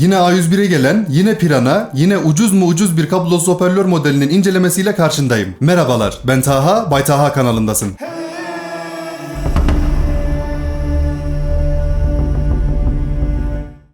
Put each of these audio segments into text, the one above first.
Yine A101'e gelen, yine Pirana, yine ucuz mu ucuz bir kablosuz hoparlör modelinin incelemesiyle karşındayım. Merhabalar, ben Taha, Bay Taha kanalındasın.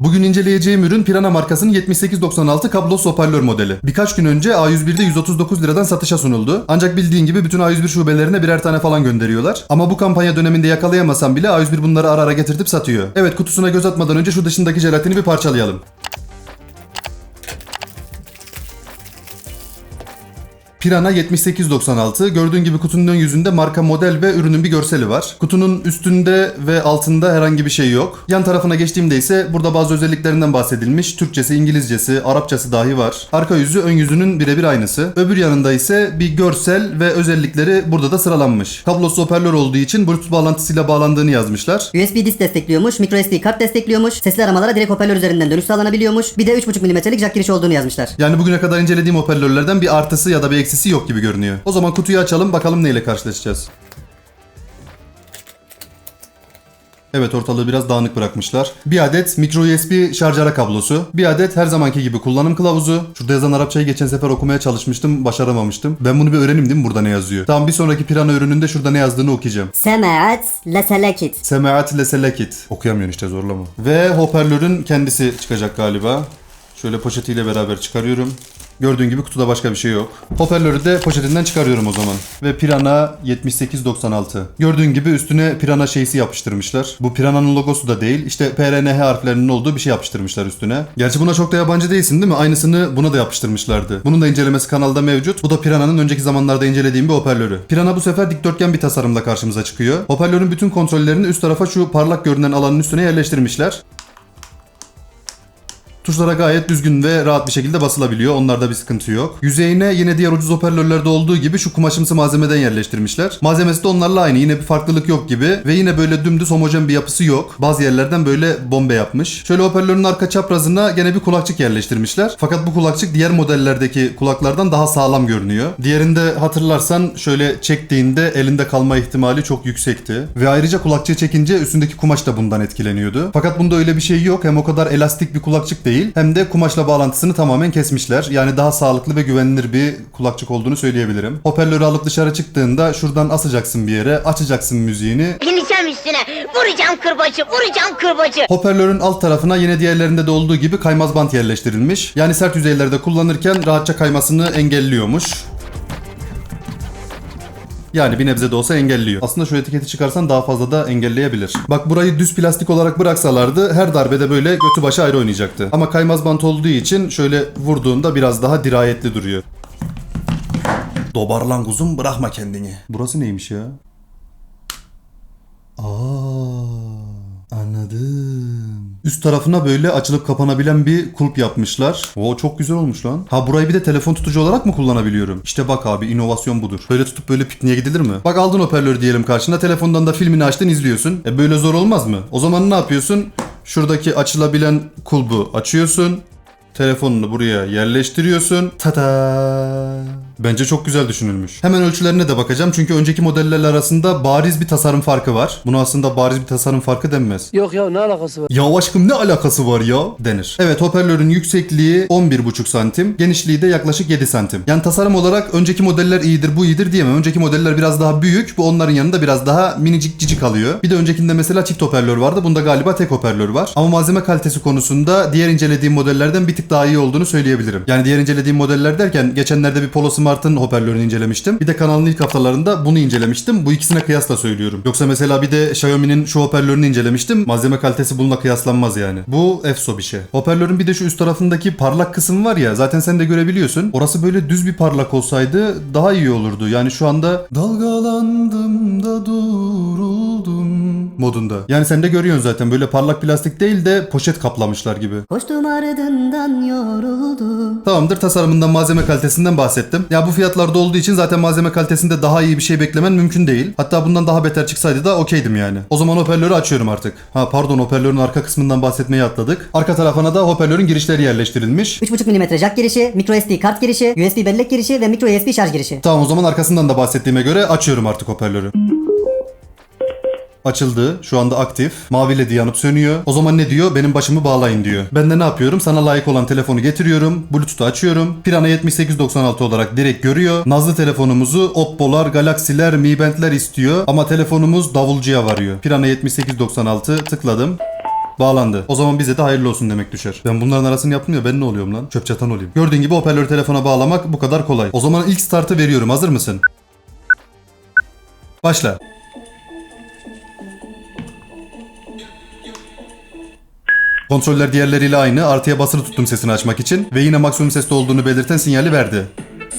Bugün inceleyeceğim ürün Pirana markasının 7896 kablosuz hoparlör modeli. Birkaç gün önce A101'de 139 liradan satışa sunuldu. Ancak bildiğin gibi bütün A101 şubelerine birer tane falan gönderiyorlar. Ama bu kampanya döneminde yakalayamasam bile A101 bunları ara ara getirtip satıyor. Evet kutusuna göz atmadan önce şu dışındaki jelatini bir parçalayalım. Pirana 7896. Gördüğün gibi kutunun ön yüzünde marka model ve ürünün bir görseli var. Kutunun üstünde ve altında herhangi bir şey yok. Yan tarafına geçtiğimde ise burada bazı özelliklerinden bahsedilmiş. Türkçesi, İngilizcesi, Arapçası dahi var. Arka yüzü ön yüzünün birebir aynısı. Öbür yanında ise bir görsel ve özellikleri burada da sıralanmış. Kablosuz hoparlör olduğu için Bluetooth bağlantısıyla bağlandığını yazmışlar. USB disk destekliyormuş, microSD kart destekliyormuş, sesli aramalara direkt hoparlör üzerinden dönüş sağlanabiliyormuş. Bir de 3.5 mm'lik jack girişi olduğunu yazmışlar. Yani bugüne kadar incelediğim hoparlörlerden bir artısı ya da bir eksisi yok gibi görünüyor. O zaman kutuyu açalım bakalım neyle karşılaşacağız. Evet ortalığı biraz dağınık bırakmışlar. Bir adet micro USB şarj ara kablosu. Bir adet her zamanki gibi kullanım kılavuzu. Şurada yazan Arapçayı geçen sefer okumaya çalışmıştım. Başaramamıştım. Ben bunu bir öğreneyim değil mi burada ne yazıyor? Tamam bir sonraki Pirana ürününde şurada ne yazdığını okuyacağım. Semaat leselekit. Semaat ile selekit. Okuyamıyorsun işte zorlama. Ve hoparlörün kendisi çıkacak galiba. Şöyle poşetiyle beraber çıkarıyorum. Gördüğün gibi kutuda başka bir şey yok. Hoparlörü de poşetinden çıkarıyorum o zaman. Ve Pirana 7896. Gördüğün gibi üstüne Pirana şeysi yapıştırmışlar. Bu Pirana'nın logosu da değil. İşte PRNH harflerinin olduğu bir şey yapıştırmışlar üstüne. Gerçi buna çok da yabancı değilsin değil mi? Aynısını buna da yapıştırmışlardı. Bunun da incelemesi kanalda mevcut. Bu da Pirana'nın önceki zamanlarda incelediğim bir hoparlörü. Pirana bu sefer dikdörtgen bir tasarımda karşımıza çıkıyor. Hoparlörün bütün kontrollerini üst tarafa şu parlak görünen alanın üstüne yerleştirmişler. Tuşlara gayet düzgün ve rahat bir şekilde basılabiliyor. Onlarda bir sıkıntı yok. Yüzeyine yine diğer ucuz hoparlörlerde olduğu gibi şu kumaşımsı malzemeden yerleştirmişler. Malzemesi de onlarla aynı. Yine bir farklılık yok gibi. Ve yine böyle dümdüz homojen bir yapısı yok. Bazı yerlerden böyle bombe yapmış. Şöyle hoparlörün arka çaprazına gene bir kulakçık yerleştirmişler. Fakat bu kulakçık diğer modellerdeki kulaklardan daha sağlam görünüyor. Diğerinde hatırlarsan şöyle çektiğinde elinde kalma ihtimali çok yüksekti. Ve ayrıca kulakçığı çekince üstündeki kumaş da bundan etkileniyordu. Fakat bunda öyle bir şey yok. Hem o kadar elastik bir kulakçık değil hem de kumaşla bağlantısını tamamen kesmişler. Yani daha sağlıklı ve güvenilir bir kulakçık olduğunu söyleyebilirim. Hoparlörü alıp dışarı çıktığında şuradan asacaksın bir yere, açacaksın müziğini. Bineceğim üstüne. Vuracağım kırbacı, vuracağım kırbacı. Hoparlörün alt tarafına yine diğerlerinde de olduğu gibi kaymaz bant yerleştirilmiş. Yani sert yüzeylerde kullanırken rahatça kaymasını engelliyormuş. Yani bir nebze de olsa engelliyor. Aslında şu etiketi çıkarsan daha fazla da engelleyebilir. Bak burayı düz plastik olarak bıraksalardı her darbede böyle götü başı ayrı oynayacaktı. Ama kaymaz bant olduğu için şöyle vurduğunda biraz daha dirayetli duruyor. Dobar lan kuzum bırakma kendini. Burası neymiş ya? Aa, anladım. Üst tarafına böyle açılıp kapanabilen bir kulp yapmışlar. O çok güzel olmuş lan. Ha burayı bir de telefon tutucu olarak mı kullanabiliyorum? İşte bak abi inovasyon budur. Böyle tutup böyle pikniğe gidilir mi? Bak aldın hoparlörü diyelim karşına telefondan da filmini açtın izliyorsun. E böyle zor olmaz mı? O zaman ne yapıyorsun? Şuradaki açılabilen kulbu açıyorsun. Telefonunu buraya yerleştiriyorsun. Tada! Bence çok güzel düşünülmüş. Hemen ölçülerine de bakacağım çünkü önceki modellerle arasında bariz bir tasarım farkı var. Buna aslında bariz bir tasarım farkı denmez. Yok ya ne alakası var? Ya aşkım ne alakası var ya denir. Evet hoparlörün yüksekliği 11,5 santim, genişliği de yaklaşık 7 santim. Yani tasarım olarak önceki modeller iyidir bu iyidir diyemem. Önceki modeller biraz daha büyük, bu onların yanında biraz daha minicik cicik kalıyor. Bir de öncekinde mesela çift hoparlör vardı, bunda galiba tek hoparlör var. Ama malzeme kalitesi konusunda diğer incelediğim modellerden bir tık daha iyi olduğunu söyleyebilirim. Yani diğer incelediğim modeller derken geçenlerde bir Polo Smart'ın hoparlörünü incelemiştim. Bir de kanalın ilk haftalarında bunu incelemiştim. Bu ikisine kıyasla söylüyorum. Yoksa mesela bir de Xiaomi'nin şu hoparlörünü incelemiştim. Malzeme kalitesi bununla kıyaslanmaz yani. Bu efso bir şey. Hoparlörün bir de şu üst tarafındaki parlak kısım var ya zaten sen de görebiliyorsun. Orası böyle düz bir parlak olsaydı daha iyi olurdu. Yani şu anda dalgalandım da duruldum modunda. Yani sen de görüyorsun zaten böyle parlak plastik değil de poşet kaplamışlar gibi. Koştum ardından yoruldum. Tamamdır tasarımından malzeme kalitesinden bahsettim. Ya bu fiyatlarda olduğu için zaten malzeme kalitesinde daha iyi bir şey beklemen mümkün değil. Hatta bundan daha beter çıksaydı da okeydim yani. O zaman hoparlörü açıyorum artık. Ha pardon hoparlörün arka kısmından bahsetmeyi atladık. Arka tarafına da hoparlörün girişleri yerleştirilmiş. 3.5 mm jack girişi, microSD kart girişi, USB bellek girişi ve micro USB şarj girişi. Tamam o zaman arkasından da bahsettiğime göre açıyorum artık hoparlörü. Açıldı. Şu anda aktif. Mavi ledi yanıp sönüyor. O zaman ne diyor? Benim başımı bağlayın diyor. Ben de ne yapıyorum? Sana layık olan telefonu getiriyorum. Bluetooth'u açıyorum. Pirana 7896 olarak direkt görüyor. Nazlı telefonumuzu Oppo'lar, Galaxy'ler, Mi Band'ler istiyor. Ama telefonumuz davulcuya varıyor. Pirana 7896 tıkladım. Bağlandı. O zaman bize de hayırlı olsun demek düşer. Ben bunların arasını yaptım ya ben ne oluyorum lan? Çöp çatan olayım. Gördüğün gibi hoparlörü telefona bağlamak bu kadar kolay. O zaman ilk startı veriyorum. Hazır mısın? Başla. Kontroller diğerleriyle aynı. Artıya basılı tuttum sesini açmak için. Ve yine maksimum seste olduğunu belirten sinyali verdi.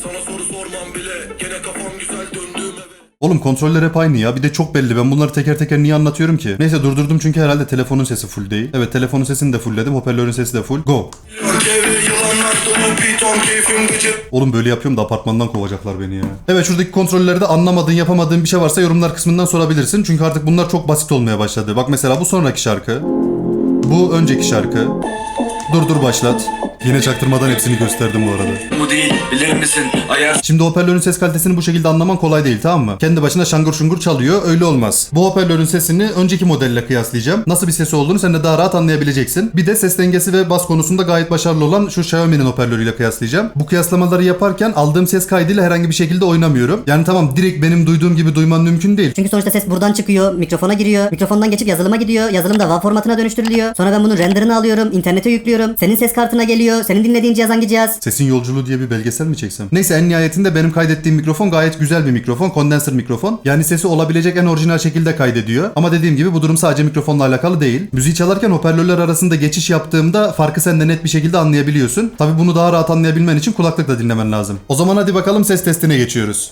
Sana soru sormam bile Gene kafam güzel döndüğüm eve Oğlum kontroller hep aynı ya. Bir de çok belli. Ben bunları teker teker niye anlatıyorum ki? Neyse durdurdum çünkü herhalde telefonun sesi full değil. Evet telefonun sesini de fullledim. Hoparlörün sesi de full. Go. Çevre yılanlar dolu piton keyfim gıcır Oğlum böyle yapıyorum da apartmandan kovacaklar beni ya. Evet şuradaki kontrollerde anlamadığın yapamadığın bir şey varsa yorumlar kısmından sorabilirsin. Çünkü artık bunlar çok basit olmaya başladı. Bak mesela bu sonraki şarkı. Bu önceki şarkı. Dur dur başlat. Yine çaktırmadan hepsini gösterdim bu arada. Bu değil bilir misin Ayar Şimdi hoparlörün ses kalitesini bu şekilde anlaman kolay değil tamam mı? Kendi başına şangır şungur çalıyor öyle olmaz. Bu hoparlörün sesini önceki modelle kıyaslayacağım. Nasıl bir sesi olduğunu sen de daha rahat anlayabileceksin. Bir de ses dengesi ve bas konusunda gayet başarılı olan şu Xiaomi'nin hoparlörüyle kıyaslayacağım. Bu kıyaslamaları yaparken aldığım ses kaydıyla herhangi bir şekilde oynamıyorum. Yani tamam direkt benim duyduğum gibi duyman mümkün değil. Çünkü sonuçta ses buradan çıkıyor, mikrofona giriyor, mikrofondan geçip yazılıma gidiyor, yazılımda WAV formatına dönüştürülüyor. Sonra ben bunun renderını alıyorum, internete yüklüyorum. Senin ses kartına geliyor, senin dinlediğin cihaz hangi? Sesin yolculuğu diye bir belgesel mi çeksem? Neyse en nihayetinde benim kaydettiğim mikrofon gayet güzel bir mikrofon. Kondenser mikrofon. Yani sesi olabilecek en orijinal şekilde kaydediyor. Ama dediğim gibi bu durum sadece mikrofonla alakalı değil. Müziği çalarken hoparlörler arasında geçiş yaptığımda farkı sen de net bir şekilde anlayabiliyorsun. Tabi bunu daha rahat anlayabilmen için kulaklıkla dinlemen lazım. O zaman hadi bakalım ses testine geçiyoruz.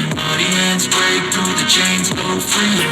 Muddy hands break through the chains, go free.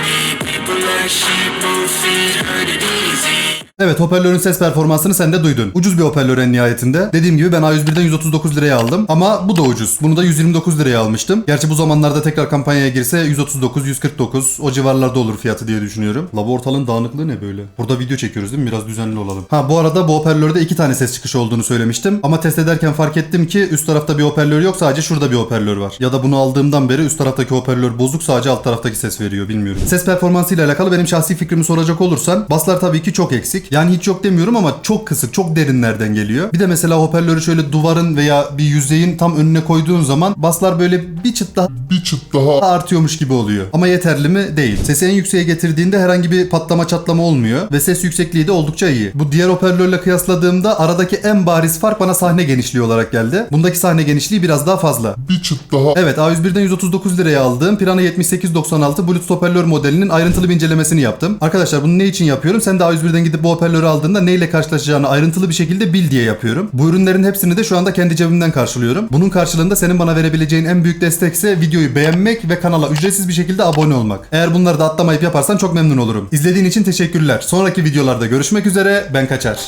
People like sheep move feet, hurt it easy. Evet hoparlörün ses performansını sen de duydun. Ucuz bir hoparlör en nihayetinde. Dediğim gibi ben A101'den 139 liraya aldım. Ama bu da ucuz. Bunu da 129 liraya almıştım. Gerçi bu zamanlarda tekrar kampanyaya girse 139, 149 o civarlarda olur fiyatı diye düşünüyorum. La bu ortalığın dağınıklığı ne böyle? Burada video çekiyoruz değil mi? Biraz düzenli olalım. Ha bu arada bu hoparlörde iki tane ses çıkışı olduğunu söylemiştim. Ama test ederken fark ettim ki üst tarafta bir hoparlör yok sadece şurada bir hoparlör var. Ya da bunu aldığımdan beri üst taraftaki hoparlör bozuk sadece alt taraftaki ses veriyor bilmiyorum. Ses performansı ile alakalı benim şahsi fikrimi soracak olursan baslar tabii ki çok eksik. Yani hiç yok demiyorum ama çok kısık, çok derinlerden geliyor. Bir de mesela hoparlörü şöyle duvarın veya bir yüzeyin tam önüne koyduğun zaman baslar böyle bir çıt daha bir çıt daha artıyormuş gibi oluyor. Ama yeterli mi? Değil. Sesi en yükseğe getirdiğinde herhangi bir patlama çatlama olmuyor ve ses yüksekliği de oldukça iyi. Bu diğer hoparlörle kıyasladığımda aradaki en bariz fark bana sahne genişliği olarak geldi. Bundaki sahne genişliği biraz daha fazla. bir çıt daha Evet A101'den 139 liraya aldığım Pirana 7896 Bluetooth hoparlör modelinin ayrıntılı bir incelemesini yaptım. Arkadaşlar bunu ne için yapıyorum? Sen de A101'den gidip bu hoparlörü aldığında neyle karşılaşacağını ayrıntılı bir şekilde bil diye yapıyorum. Bu ürünlerin hepsini de şu anda kendi cebimden karşılıyorum. Bunun karşılığında senin bana verebileceğin en büyük destekse videoyu beğenmek ve kanala ücretsiz bir şekilde abone olmak. Eğer bunları da atlamayıp yaparsan çok memnun olurum. İzlediğin için teşekkürler. Sonraki videolarda görüşmek üzere. Ben kaçar.